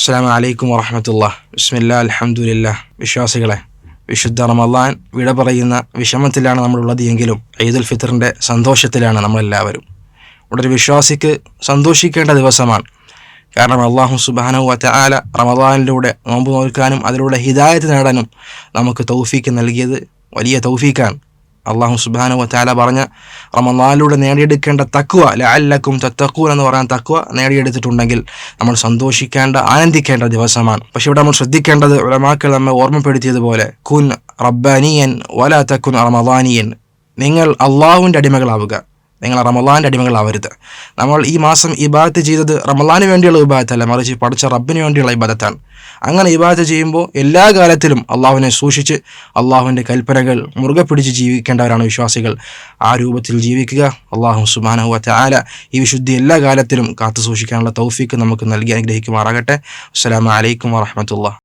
അസ്സാം വലൈക്കും വറഹമത്തുള്ള ബിസ്മില്ല അലഹമുല്ല വിശ്വാസികളെ വിശുദ്ധ റമല്ലാൻ വിട പറയുന്ന വിഷമത്തിലാണ് നമ്മളുള്ളത് എങ്കിലും ഈദുൽ ഫിത്തറിന്റെ സന്തോഷത്തിലാണ് നമ്മളെല്ലാവരും. ഇവിടെ ഒരു വിശ്വാസിക്ക് സന്തോഷിക്കേണ്ട ദിവസമാണ്. കാരണം അള്ളാഹു സുബാനു ആല റമദാനിലൂടെ നോമ്പ് നോൽക്കാനും അതിലൂടെ ഹിദായത്ത് നേടാനും നമുക്ക് തൗഫീക്ക് നൽകിയത് വലിയ തൗഫീക്കാണ്. അള്ളാഹു സുബാന വത്താല പറഞ്ഞ റമനാലിലൂടെ നേടിയെടുക്കേണ്ട തക്കുവ ലഅല്ലക്കും തത്തക്കൂൻ എന്ന് പറയാൻ തക്കുവ നേടിയെടുത്തിട്ടുണ്ടെങ്കിൽ നമ്മൾ സന്തോഷിക്കേണ്ട ആനന്ദിക്കേണ്ട ദിവസമാണ്. പക്ഷെ ഇവിടെ നമ്മൾ ശ്രദ്ധിക്കേണ്ടത് ഉലമാക്കൾ നമ്മെ ഓർമ്മപ്പെടുത്തിയതുപോലെ കുൻ റബ്ബാനിയൻ വല തക്കുൻ റമദാനിയൻ. നിങ്ങൾ അള്ളാഹുവിന്റെ അടിമകളാവുക. നിങ്ങൾ റമലാന്റെ അടിമകളാവരുത്. നമ്മൾ ഈ മാസം ഇബാദത്ത് ചെയ്തത് റമലാന് വേണ്ടിയുള്ള ഇബാദത്തല്ല മറിച്ച് പഠിച്ച റബ്ബിന് വേണ്ടിയുള്ള ഇബാദത്താണ്. അങ്ങനെ ഇബാദത്ത് ചെയ്യുമ്പോൾ എല്ലാ കാലത്തിലും അള്ളാഹുവിനെ സൂക്ഷിച്ച് അള്ളാഹുവിന്റെ കൽപ്പനകൾ മുറുകെ പിടിച്ച് ജീവിക്കേണ്ടവരാണ് വിശ്വാസികൾ. ആ രൂപത്തിൽ ജീവിക്കുക അള്ളാഹു സുബാനഹുവത്തെ ആല ഈ വിശുദ്ധി എല്ലാ കാലത്തിലും കാത്തു സൂക്ഷിക്കാനുള്ള തൗഫീക്ക് നമുക്ക് നൽകി അനുഗ്രഹിക്കുമാറാകട്ടെ. അസ്സാം വലൈക്കും വാഹമത്തുള്ള